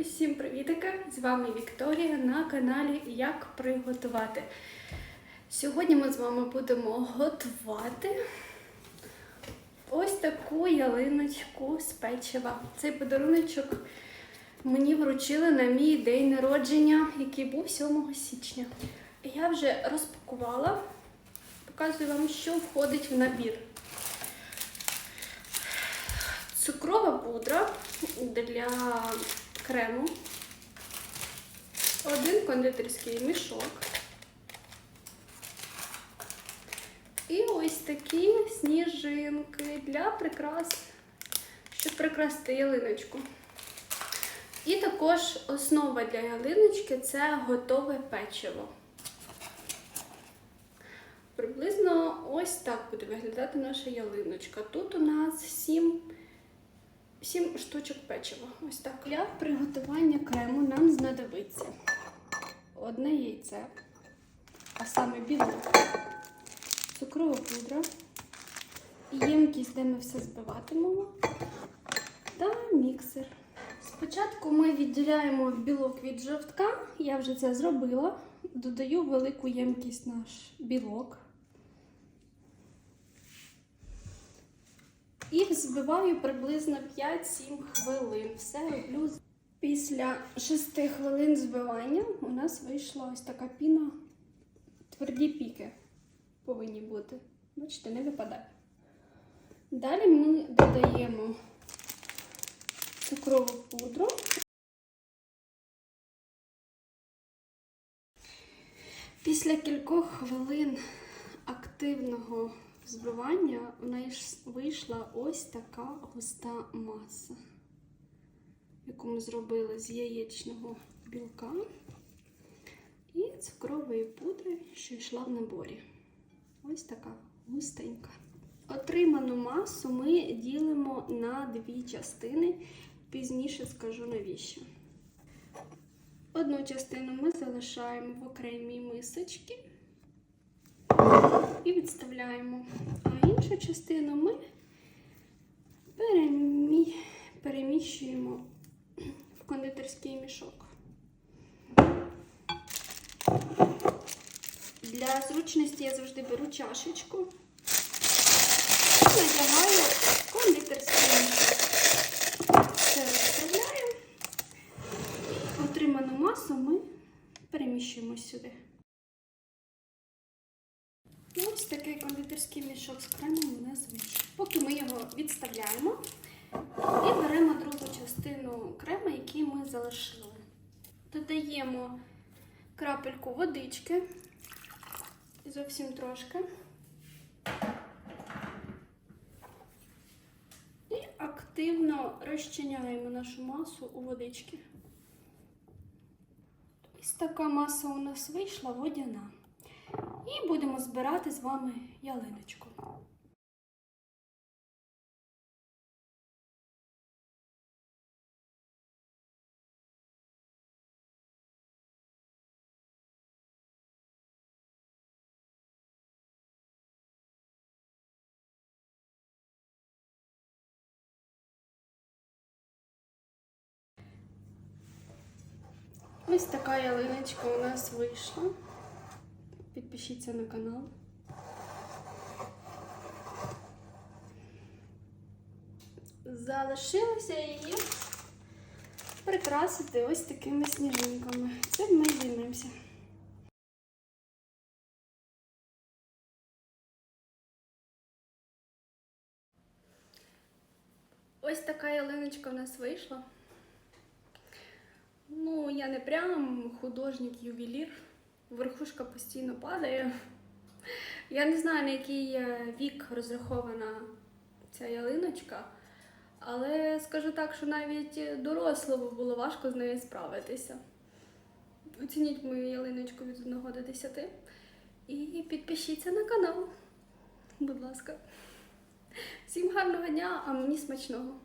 Усім привітики! З вами Вікторія на каналі Як приготувати. Сьогодні ми з вами будемо готувати ось таку ялиночку з печива. Цей подаруночок мені вручили на мій день народження, який був 7 січня. Я вже розпакувала, показую вам, що входить в набір. Цукрова пудра для крему, один кондитерський мішок. І ось такі сніжинки для прикрас, щоб прикрасти ялиночку. І також основа для ялиночки це готове печиво. Приблизно ось так буде виглядати наша ялиночка. Тут у нас 7 7 штучок печива. Ось так. Для приготування крему нам знадобиться одне яйце, а саме білок, цукрова пудра, ємкість, де ми все збиватимемо, та міксер. Спочатку ми відділяємо білок від жовтка, я вже це зробила. Додаю велику ємкість наш білок. І взбиваю приблизно 5-7 хвилин. Все роблю. Після 6 хвилин збивання у нас вийшла ось така піна. Тверді піки повинні бути. Бачите, не випадає. Далі ми додаємо цукрову пудру. Після кількох хвилин активного збивання в нас вийшла ось така густа маса, яку ми зробили з яєчного білка і цукрової пудри, що йшла в наборі. Ось така густенька. Отриману масу ми ділимо на дві частини, пізніше скажу навіщо. Одну частину ми залишаємо в окремій мисочці і відставляємо. Іншу частину ми перемі... переміщуємо в кондитерський мішок. Для зручності я завжди беру чашечку і надягаю кондитерський мішок. Це розправляємо. Отриману масу ми переміщуємо сюди. Ось такий кондитерський мішок з кремом у нас вийшов. Поки ми його відставляємо і беремо другу частину крему, який ми залишили. Додаємо крапельку водички, зовсім трошки. І активно розчиняємо нашу масу у водички. Ось така маса у нас вийшла водяна. І будемо збирати з вами ялиночку. Ось така ялиночка у нас вийшла. Підпишіться на канал. Залишилося її прикрасити ось такими сніжинками. Цим ми займемося. Ось така ялиночка в нас вийшла. Ну, я не прям художник-ювелір. Верхушка постійно падає. Я не знаю, на який е, вік розрахована ця ялиночка, але скажу так, що навіть дорослому було важко з нею справитися. Оцініть мою ялиночку від 1 до 10 і підпишіться на канал, будь ласка. Всім гарного дня, а мені смачного!